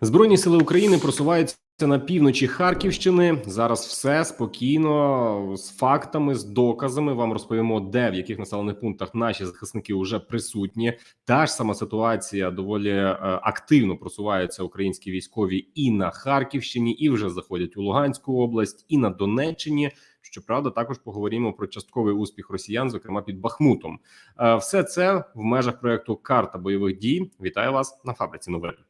Збройні сили України просуваються на півночі Харківщини. Зараз все спокійно з фактами, з доказами. Вам розповімо, де в яких населених пунктах наші захисники вже присутні. Та ж сама ситуація доволі е, активно просуваються українські військові і на Харківщині, і вже заходять у Луганську область, і на Донеччині. Щоправда, також поговоримо про частковий успіх росіян, зокрема під Бахмутом. Е, Все це в межах проекту Карта бойових дій. Вітаю вас на фабриці новин.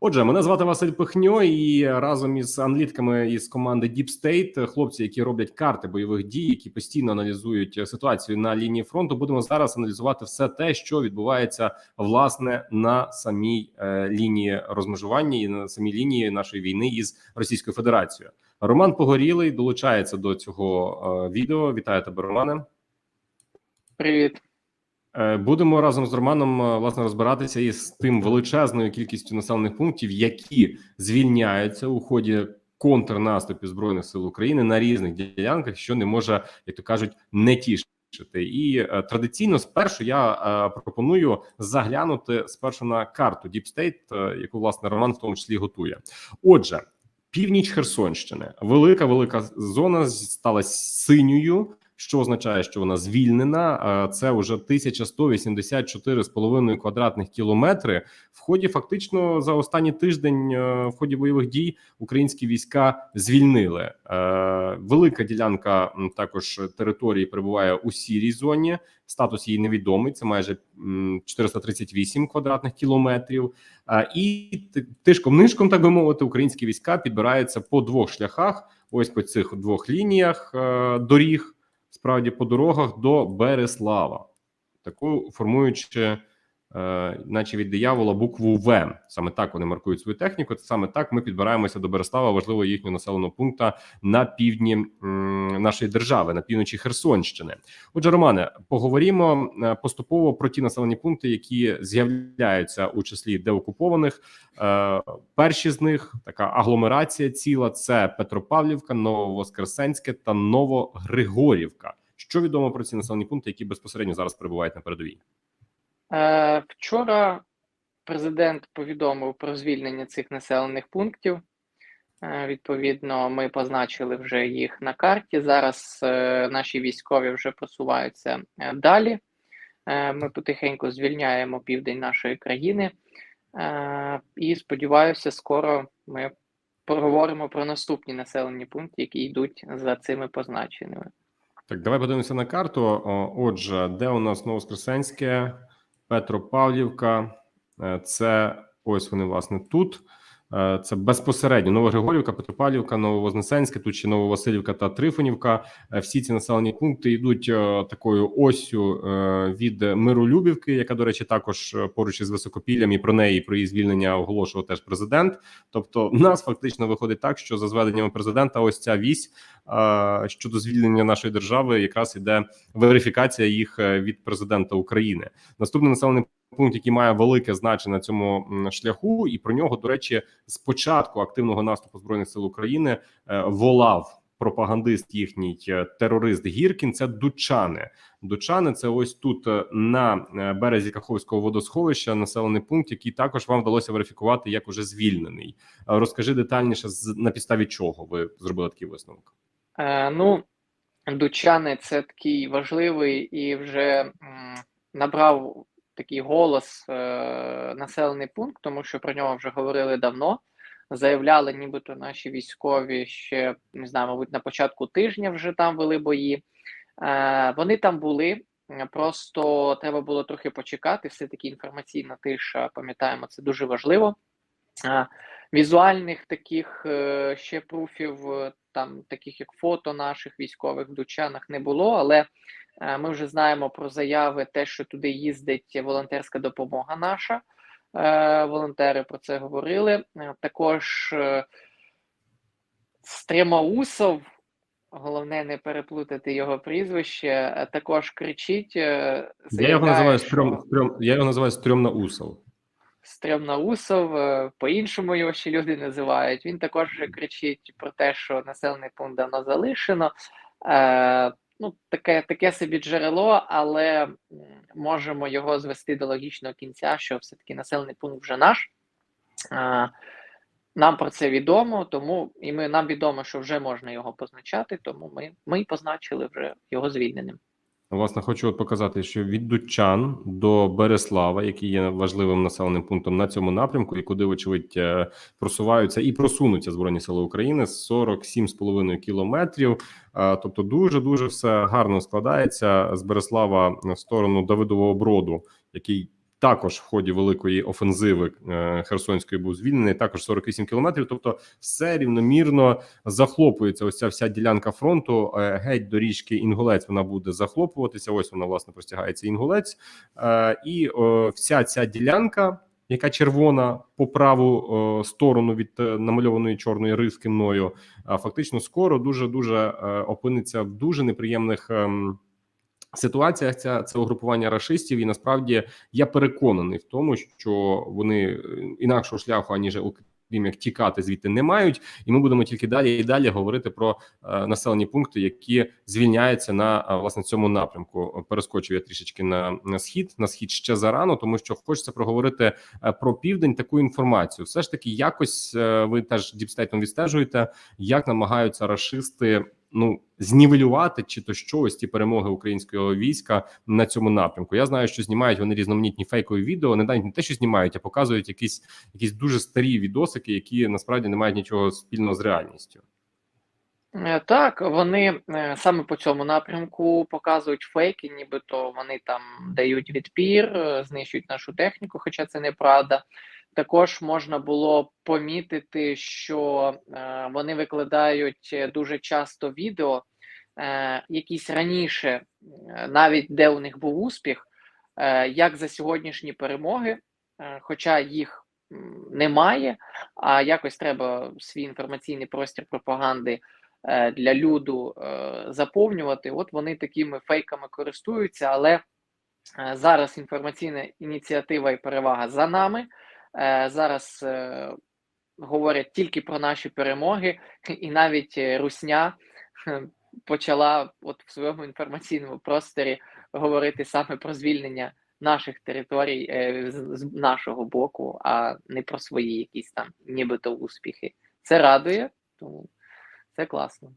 Отже, мене звати Василь Пихньо, і разом із аналітками із команди Deep State, хлопці, які роблять карти бойових дій, які постійно аналізують ситуацію на лінії фронту, будемо зараз аналізувати все те, що відбувається власне на самій е, лінії розмежування і на самій лінії нашої війни із Російською Федерацією. Роман Погорілий долучається до цього е, відео. Вітаю тебе, Романе. Привіт. Е, Будемо разом з Романом е, власне розбиратися із тим величезною кількістю населених пунктів, які звільняються у ході контрнаступів збройних сил України на різних ділянках, що не може, як то кажуть, не тішити. І е, традиційно спершу я пропоную заглянути спершу на карту Deep State, яку власне Роман в тому числі готує. Отже, північ Херсонщини, велика велика зона стала синьою що означає, що вона звільнена. Це вже 1184,5 квадратних кілометри. В ході фактично за останній тиждень е, в ході бойових дій українські війська звільнили. Е, велика ділянка також території перебуває у сірій зоні. Статус її невідомий. Це майже 438 квадратних кілометрів. І тишком нишком, так би мовити, українські війська підбираються по двох шляхах. Ось по цих двох лініях е, доріг справді по дорогах до Береслава, таку формуючи, наче від диявола, букву В. Саме так вони маркують свою техніку. Саме так ми підбираємося до Береслава, важливо їхнього населеного пункту на півдні нашої держави, на півночі Херсонщини. Отже, Романе, поговоримо е, поступово про ті населені пункти, які з'являються у числі деокупованих. Е, перші з них така агломерація ціла: це Петропавлівка, Нововоскресенське та Новогригорівка. Що відомо про ці населені пункти, які безпосередньо зараз перебувають на передовій? Е, Вчора президент повідомив про звільнення цих населених пунктів. Е, Відповідно, ми позначили вже їх на карті. Зараз е, наші військові вже просуваються далі. Ми потихеньку звільняємо південь нашої країни. І сподіваюся, скоро ми поговоримо про наступні населені пункти, які йдуть за цими позначеними. Так, давай подивимося на карту. Отже, де у нас Новоскресенське, Петропавлівка? Е, Це ось вони власне тут. Е, Це безпосередньо Новогригорівка, Петропавлівка, Нововознесенське, тут ще Нововасилівка та Трифонівка. Е, Всі ці населені пункти йдуть е, такою осю від Миролюбівки, яка, до речі, також поруч із високопіллям, і про неї про її звільнення оголошував теж президент. Тобто, в нас фактично виходить так, що за зведеннями президента, ось ця вісь щодо звільнення нашої держави, якраз іде верифікація їх від президента України. Наступний населений пункт, який має велике значення на цьому шляху, і про нього, до речі, з початку активного наступу збройних сил України е, волав пропагандист їхній е, терорист Гіркін. Це Дучани. Дучани це ось тут е, на березі Каховського водосховища, населений пункт, який також вам вдалося верифікувати як уже звільнений. Розкажи детальніше на підставі чого ви зробили такий висновок. Е, ну, Дучани це такий важливий і вже м, набрав такий голос е, населений пункт, тому що про нього вже говорили давно. Заявляли, нібито наші військові ще не знаю, мабуть, на початку тижня вже там вели бої. Е, вони там були. Просто треба було трохи почекати. Все таки інформаційна тиша, пам'ятаємо, це дуже важливо. Е, візуальних таких е, ще пруфів, е, там таких як фото наших військових в Дучанах не було, але ми вже знаємо про заяви, те, що туди їздить волонтерська допомога наша. Е, волонтери про це говорили. Е, Також е, Стримаусов, головне не переплутати його прізвище, е, також кричить. е, Я його називаю стрьом, стрьом, я його називаю стрьомна усов. Стрімнаусов, е, по-іншому його ще люди називають. Він також вже кричить про те, що населений пункт давно залишено. Ну, таке, таке собі джерело, але можемо його звести до логічного кінця, що все-таки населений пункт вже наш. А, нам про це відомо, тому і ми нам відомо, що вже можна його позначати, тому ми, ми позначили вже його звільненим. Власне, хочу от показати, що від Дучан до Береслава, який є важливим населеним пунктом на цьому напрямку, і куди, вочевидь, е, просуваються і просунуться збройні сили України 47,5 кілометрів. Е, Тобто, дуже дуже все гарно складається з Береслава в сторону Давидового Броду, який також в ході великої офензиви е, Херсонської був звільнений. Також 48 кілометрів. Тобто, все рівномірно захлопується. Ось ця вся ділянка фронту. Е, Геть до річки Інгулець вона буде захлопуватися. Ось вона власне простягається Інгулець, Е, і вся ця ділянка. Яка червона по праву о, сторону від е, намальованої чорної риски мною, фактично скоро дуже дуже е, опиниться в дуже неприємних ем, ситуаціях. Ця це угрупування рашистів, і насправді я переконаний в тому, що вони е, інакшого шляху аніж окрім як тікати звідти не мають, і ми будемо тільки далі і далі говорити про е, населені пункти, які звільняються на е, власне цьому напрямку. Перескочив я трішечки на, на схід. На схід ще зарано, тому що хочеться проговорити е, про південь таку інформацію. Все ж таки, якось е, ви теж діпстейтом відстежуєте, як намагаються рашисти. Ну, знівелювати чи то що ось ті перемоги українського війська на цьому напрямку. Я знаю, що знімають вони різноманітні фейкові відео. Не навіть не те, що знімають, а показують якісь якісь дуже старі відосики, які насправді не мають нічого спільного з реальністю. Е, Так, вони е, саме по цьому напрямку показують фейки, нібито вони там дають відпір, е, знищують нашу техніку, хоча це неправда. Також можна було помітити, що е, вони викладають е, дуже часто відео, е, якісь раніше, навіть де у них був успіх, як за сьогоднішні перемоги, хоча їх немає, а якось треба свій інформаційний простір пропаганди для люду заповнювати. От вони такими фейками користуються, але зараз інформаційна ініціатива і перевага за нами. Е, Зараз е, говорять тільки про наші перемоги, і навіть е, Русня почала от в своєму інформаційному просторі говорити саме про звільнення наших територій з нашого боку, а не про свої якісь там нібито успіхи. Це радує, тому це класно.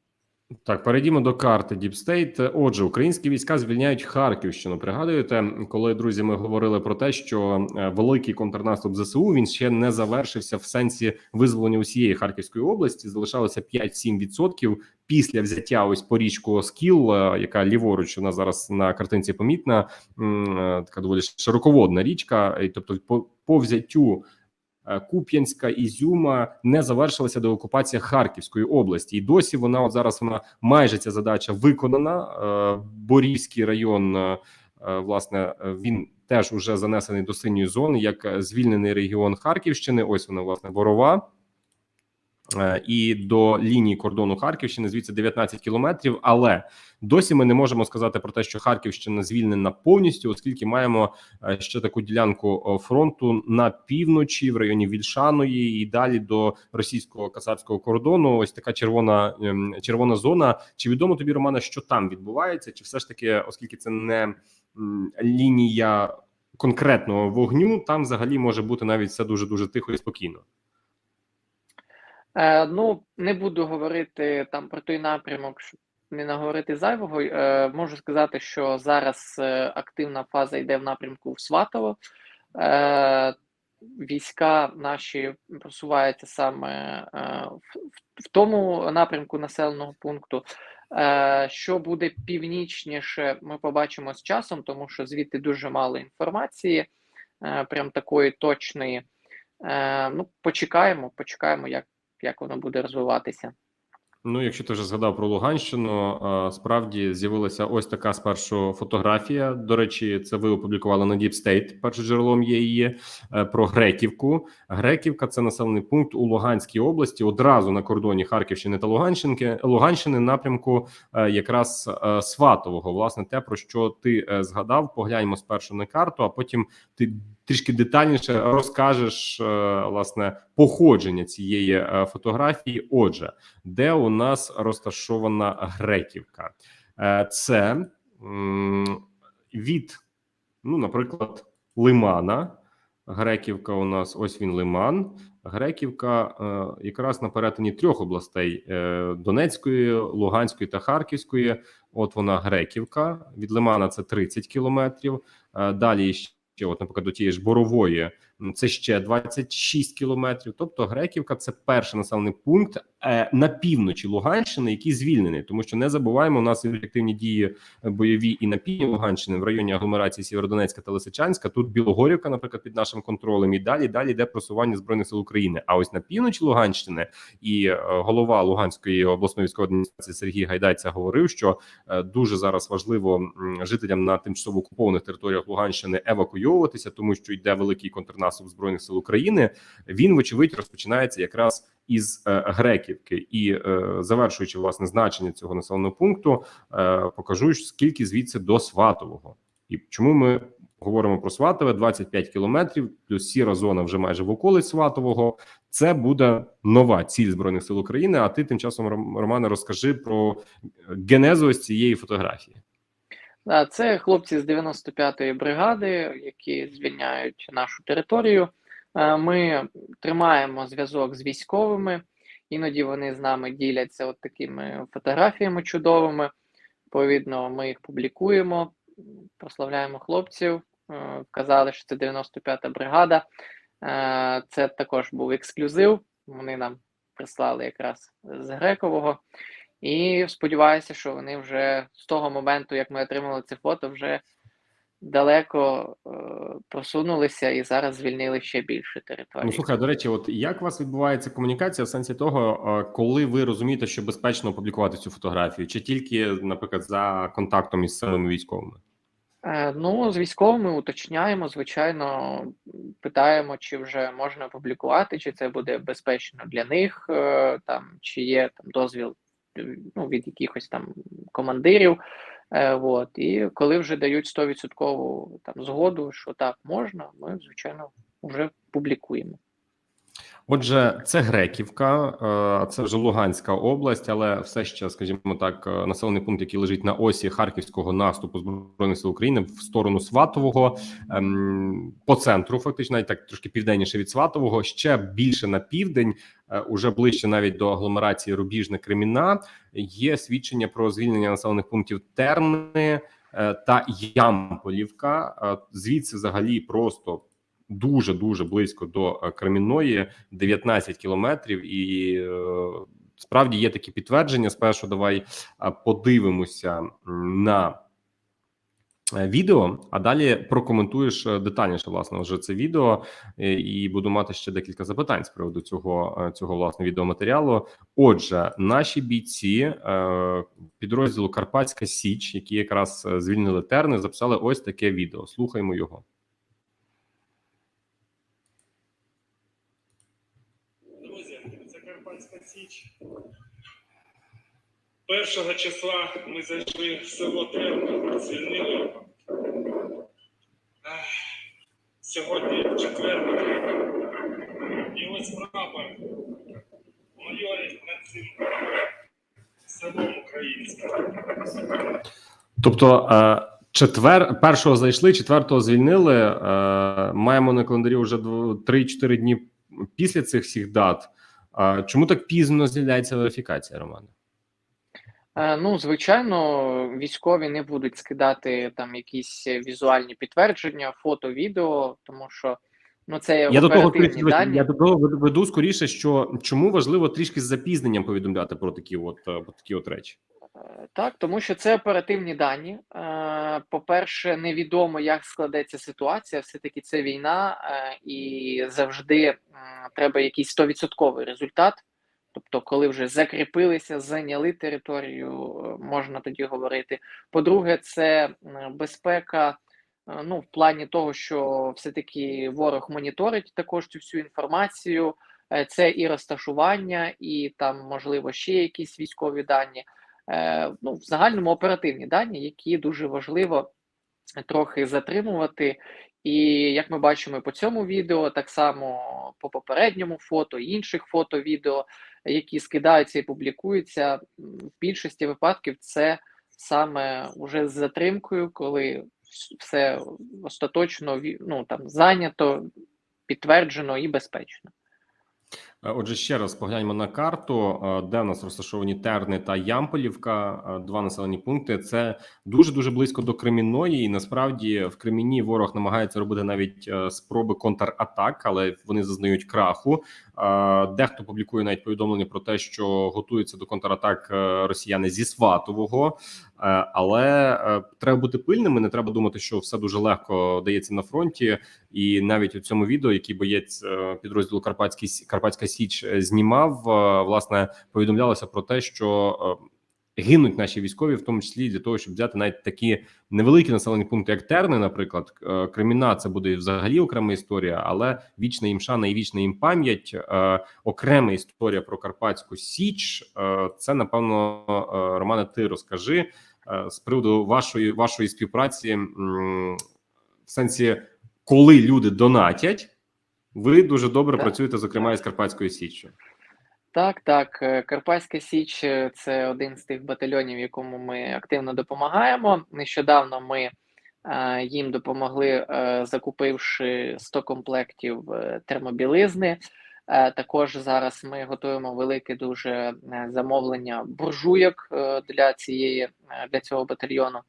Так, перейдімо до карти Deep State. Отже, українські війська звільняють Харківщину. Пригадуєте, коли друзі, ми говорили про те, що е, великий контрнаступ ЗСУ він ще не завершився в сенсі визволення усієї Харківської області. Залишалося 5-7% після взяття ось по річку Оскіл, е, яка ліворуч у нас зараз на картинці помітна. е, Така доволі широководна річка. І, Тобто, по, по взяттю Куп'янська Ізюма не завершилася до окупації Харківської області, і досі вона от зараз вона майже ця задача виконана. Е, Борівський район, е, е, власне, е, він теж уже занесений до синьої зони, як е, звільнений регіон Харківщини. Ось вона власне Борова. Е, І до лінії кордону Харківщини звідси 19 кілометрів. Але досі ми не можемо сказати про те, що Харківщина звільнена повністю, оскільки маємо е, ще таку ділянку фронту на півночі, в районі Вільшаної, і далі до російського кацапського кордону. Ось така червона ем, червона зона. Чи відомо тобі, Романа, що там відбувається? Чи все ж таки, оскільки це не лінія конкретного вогню, там взагалі може бути навіть все дуже дуже тихо і спокійно. Е, ну, не буду говорити там про той напрямок, щоб не наговорити зайвого. Е, можу сказати, що зараз е, активна фаза йде в напрямку в Сватово. Е, війська наші просуваються саме е, в, тому напрямку населеного пункту. Що буде північніше, ми побачимо з часом, тому що звідти дуже мало інформації, прям такої точної. Ну, почекаємо, почекаємо, як як воно буде розвиватися. Ну, якщо ти вже згадав про Луганщину, справді з'явилася ось така спершу фотографія. До речі, це ви опублікували на Deep State, Першим джерелом є її е, про Греківку. Греківка це населений пункт у Луганській області, одразу на кордоні Харківщини та Луганщини, Луганщини, напрямку е, якраз е, Сватового. Власне, те про що ти згадав. Погляньмо спершу на карту, а потім ти трішки детальніше розкажеш е, власне походження цієї е, фотографії. Отже, де у нас розташована Греківка? Е, Це від, ну, наприклад, Лимана. Греківка у нас ось він лиман. Греківка якраз на перетині трьох областей: Донецької, Луганської та Харківської. От вона Греківка. Від Лимана це 30 кілометрів. Далі ще, от, наприклад, до тієї ж Борової, це ще 26 кілометрів. Тобто Греківка це перший населений пункт е, на півночі Луганщини, який звільнений, тому що не забуваємо, у нас ідуть активні дії бойові і на півдні Луганщини в районі агломерації Сєвєродонецька та Лисичанська. Тут Білогорівка, наприклад, під нашим контролем, і далі далі йде просування збройних сил України. А ось на півночі Луганщини і е, голова Луганської обласної військової адміністрації Сергій Гайдайця говорив, що е, дуже зараз важливо жителям на тимчасово окупованих територіях Луганщини евакуйовуватися, тому що йде великий контрнаступ збройних сил України. Він вочевидь розпочинається якраз із е, Греківки, і е, завершуючи власне значення цього населеного пункту, е, покажу скільки звідси до Сватового, і чому ми говоримо про Сватове 25 кілометрів, плюс сіра зона вже майже в околиць Сватового. Це буде нова ціль збройних сил України. А ти тим часом Ром- Романе розкажи про генезу ось цієї фотографії. Це хлопці з 95-ї бригади, які звільняють нашу територію. Е, Ми тримаємо зв'язок з військовими. Іноді вони з нами діляться от такими фотографіями чудовими. Відповідно, ми їх публікуємо, прославляємо хлопців. Е, Вказали, що це 95-та бригада. Е, Це також був ексклюзив. Вони нам прислали якраз з Грекового. І сподіваюся, що вони вже з того моменту, як ми отримали це фото, вже далеко е, просунулися і зараз звільнили ще більше території. Ну слухай, до речі, от як у вас відбувається комунікація в сенсі того, е, коли ви розумієте, що безпечно опублікувати цю фотографію, чи тільки, наприклад, за контактом із самими військовими? Е, Ну, з військовими уточняємо, звичайно, питаємо, чи вже можна опублікувати, чи це буде безпечно для них, е, там, чи є там дозвіл ну, від якихось там командирів. Е, от. І коли вже дають 100% там згоду, що так можна, ми, звичайно, вже публікуємо. Отже, це Греківка, е, це вже Луганська область, але все ще, скажімо так, е, населений пункт, який лежить на осі харківського наступу збройних сил України в сторону Сватового, ем, по центру, фактично, навіть так трошки південніше від Сватового, ще більше на південь, е, уже ближче навіть до агломерації Рубіжне Креміна. Є свідчення про звільнення населених пунктів Терни та Ямполівка. Звідси взагалі просто дуже дуже близько до е, Кремінної, 19 кілометрів, і е, справді є такі підтвердження. Спершу давай е, подивимося на відео, а далі прокоментуєш детальніше власне вже це відео, і буду мати ще декілька запитань з приводу цього цього власне відеоматеріалу. Отже, наші бійці підрозділу Карпатська Січ, які якраз звільнили терни, записали ось таке відео. Слухаймо його. Друзі, це Карпатська Січ. Першого числа ми зайшли в село Терно, звільнили Сьогодні четвер. І ось прапор майорить над цим селом українським. Тобто, е, четвер першого зайшли, четвертого звільнили. Е, маємо на календарі вже 3-4 дні після цих всіх дат. Чому так пізно з'являється верифікація, Романе? Ну, звичайно, військові не будуть скидати там якісь візуальні підтвердження, фото, відео, тому що ну це Я до того дані. я до того веду- веду скоріше, що чому важливо трішки з запізненням повідомляти про такі от е, про такі от речі. Так, тому що це оперативні дані. Е, По-перше, невідомо, як складеться ситуація. Все-таки це війна, е, і завжди треба якийсь 100% результат. Тобто, коли вже закріпилися, зайняли територію, е, можна тоді говорити. По-друге, це безпека. Ну, в плані того, що все-таки ворог моніторить також цю всю інформацію. Це і розташування, і там, можливо, ще якісь військові дані ну, в загальному оперативні дані, які дуже важливо трохи затримувати. І як ми бачимо по цьому відео, так само по попередньому фото, інших фото, відео, які скидаються і публікуються, в більшості випадків це саме вже з затримкою, коли все остаточно ну, там, зайнято, підтверджено і безпечно. Е, Отже, ще раз погляньмо на карту, е, де в нас розташовані Терни та Ямполівка, е, два населені пункти. Це дуже дуже близько до Кремінної. І насправді в Креміні ворог намагається робити навіть спроби контратак, але вони зазнають краху. Дехто публікує навіть повідомлення про те, що готуються до контратак росіяни зі Сватового. Але треба бути пильними. Не треба думати, що все дуже легко дається на фронті. І навіть у цьому відео, який боєць підрозділу Карпатський Карпатська Січ е, знімав, е, власне повідомлялося про те, що е, гинуть наші військові, в тому числі для того, щоб взяти навіть такі невеликі населені пункти, як Терни, наприклад, Креміна, це буде взагалі окрема історія, але вічна їм шана і вічна їм пам'ять. Окрема історія про Карпатську Січ. Це напевно Романе. Ти розкажи з приводу вашої вашої співпраці в сенсі коли люди донатять, ви дуже добре Так. працюєте, зокрема із Карпатською Січчю. Так, так. е, Карпатська Січ е, це один з тих батальйонів, якому ми активно допомагаємо. Нещодавно ми е, їм допомогли, закупивши 100 комплектів термобілизни. Також зараз ми готуємо велике дуже замовлення буржуйок для цієї для цього батальйону.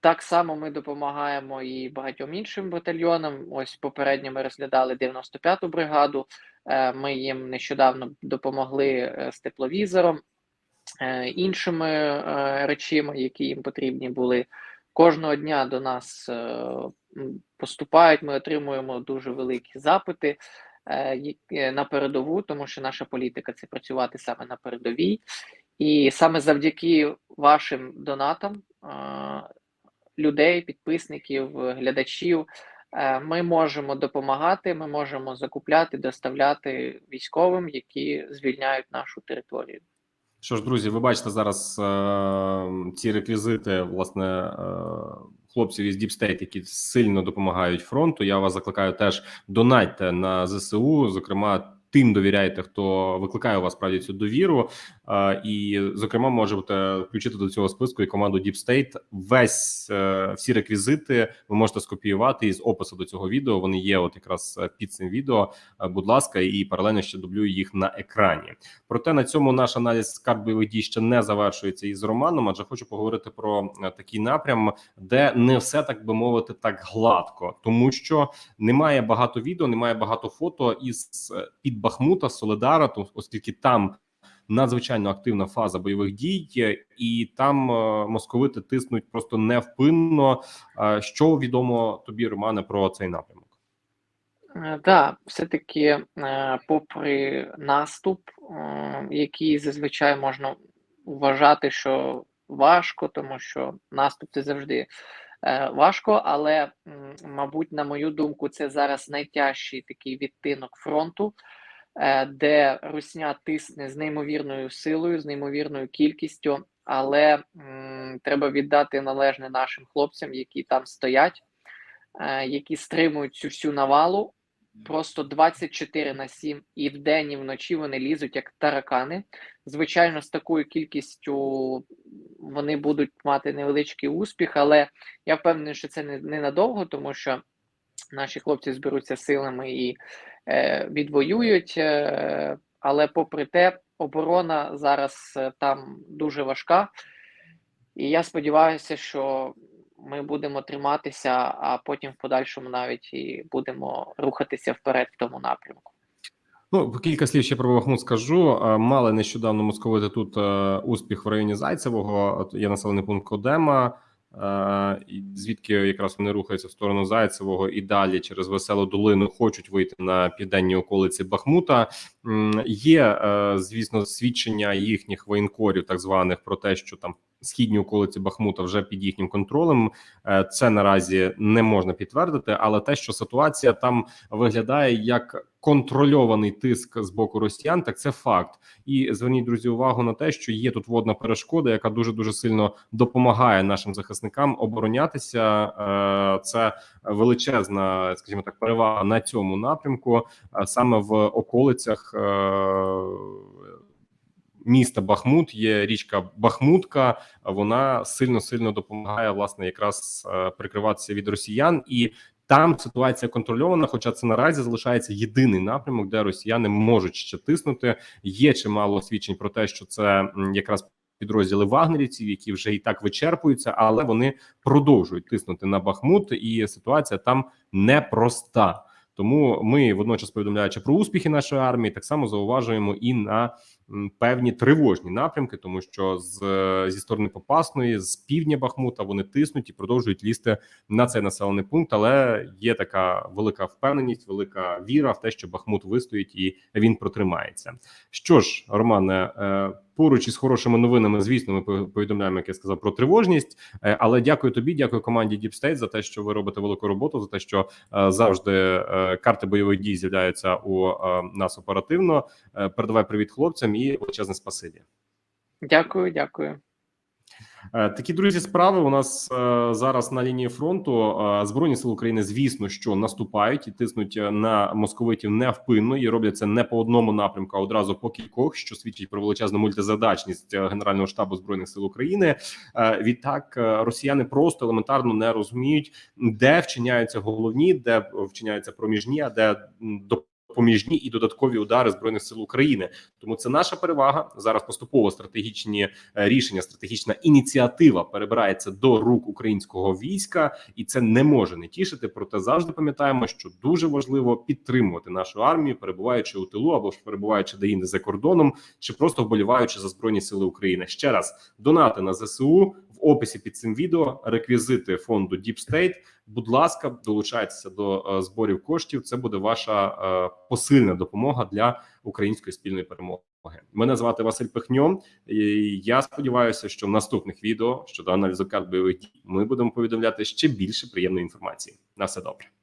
Так само ми допомагаємо і багатьом іншим батальйонам. Ось попередньо ми розглядали 95-ту бригаду. Е, Ми їм нещодавно допомогли е, з тепловізором, е, іншими речима, які їм потрібні були. Кожного дня до нас поступають. Ми отримуємо дуже великі запити на передову, тому що наша політика це працювати саме на передовій. І саме завдяки вашим донатам людей, підписників, глядачів. е, Ми можемо допомагати, ми можемо закупляти, доставляти військовим, які звільняють нашу територію. Що ж, друзі, ви бачите зараз е, ці реквізити, власне, е, хлопців із State, які сильно допомагають фронту. Я вас закликаю теж донатьте на ЗСУ, зокрема. Тим довіряєте, хто викликає у вас справді цю довіру, і зокрема можете включити до цього списку і команду Deep State. Весь е, всі реквізити ви можете скопіювати із опису до цього відео. Вони є, от якраз е, під цим відео. Е, Будь ласка, і паралельно ще дублюю їх на екрані. Проте на цьому наш аналіз бойових дій ще не завершується із Романом. Адже хочу поговорити про такий напрям, де не все так би мовити так гладко, тому що немає багато відео, немає багато фото із е, Бахмута, Соледара, то оскільки там. Надзвичайно активна фаза бойових дій, е, і там е, московити тиснуть просто невпинно. Е, Що відомо тобі, Романе, про цей напрямок? Е, Да, все-таки, е, попри наступ, е, який зазвичай можна вважати, що важко, тому що наступ це завжди е, важко, але, мабуть, на мою думку, це зараз найтяжчий такий відтинок фронту, е, де Русня тисне з неймовірною силою, з неймовірною кількістю, але м, треба віддати належне нашим хлопцям, які там стоять, е, які стримують цю всю навалу просто 24 на 7 і вдень, і вночі вони лізуть як таракани. Звичайно, з такою кількістю вони будуть мати невеличкий успіх, але я впевнений, що це не, ненадовго, тому що наші хлопці зберуться силами і е, відвоюють. Е, але попри те, оборона зараз е, там дуже важка. І я сподіваюся, що ми будемо триматися, а потім в подальшому навіть і будемо рухатися вперед в тому напрямку. Ну, кілька слів ще про Бахмут скажу. Е, Мали нещодавно московити тут е, успіх в районі Зайцевого. Є населений пункт Кодема, е, звідки якраз вони рухаються в сторону Зайцевого і далі через веселу долину хочуть вийти на південні околиці Бахмута. Є, е, звісно, свідчення їхніх воєнкорів, так званих, про те, що там східні околиці Бахмута вже під їхнім контролем. Е, Це наразі не можна підтвердити, але те, що ситуація там виглядає як контрольований тиск з боку росіян, так це факт. І зверніть друзі увагу на те, що є тут водна перешкода, яка дуже дуже сильно допомагає нашим захисникам оборонятися. Е, Це величезна, скажімо так, перевага на цьому напрямку, е, саме в околицях. е, Міста Бахмут є річка Бахмутка. Вона сильно сильно допомагає власне якраз прикриватися від росіян і Там ситуація контрольована, хоча це наразі залишається єдиний напрямок, де росіяни можуть ще тиснути. Є чимало свідчень про те, що це якраз підрозділи вагнерівців, які вже і так вичерпуються, але вони продовжують тиснути на Бахмут, і ситуація там непроста. Тому ми водночас повідомляючи про успіхи нашої армії, так само зауважуємо і на певні тривожні напрямки, тому що з зі сторони Попасної, з півдня Бахмута вони тиснуть і продовжують лізти на цей населений пункт. Але є така велика впевненість, велика віра в те, що Бахмут вистоїть і він протримається. Що ж, Романе, е, поруч із хорошими новинами, звісно, ми повідомляємо, як я сказав, про тривожність. Е, Але дякую тобі, дякую команді Deep State за те, що ви робите велику роботу, за те, що е, завжди е, карти бойових дій з'являються у е, нас оперативно. Е, Передавай привіт хлопцям і величезне спасибі. Дякую, дякую. Е, Такі друзі, справи у нас е, зараз на лінії фронту. Е, Збройні сили України, звісно, що наступають і тиснуть на московитів невпинно і роблять це не по одному напрямку, а одразу по кількох, що свідчить про величезну мультизадачність Генерального штабу збройних сил України. Відтак росіяни просто елементарно не розуміють, де вчиняються головні, де вчиняються проміжні, а де м, допоміжні і додаткові удари збройних сил України. Тому це наша перевага зараз. Поступово стратегічні е, рішення, стратегічна ініціатива перебирається до рук українського війська, і це не може не тішити. Проте завжди пам'ятаємо, що дуже важливо підтримувати нашу армію, перебуваючи у тилу або ж перебуваючи де-інде за кордоном, чи просто вболіваючи за збройні сили України. Ще раз донати на ЗСУ описі під цим відео. Реквізити фонду Deep State. Будь ласка, долучайтеся до е, зборів коштів. Це буде ваша е, посильна допомога для української спільної перемоги. Мене звати Василь Пихньо. Я сподіваюся, що в наступних відео щодо аналізу карт бойових дій ми будемо повідомляти ще більше приємної інформації. На все добре.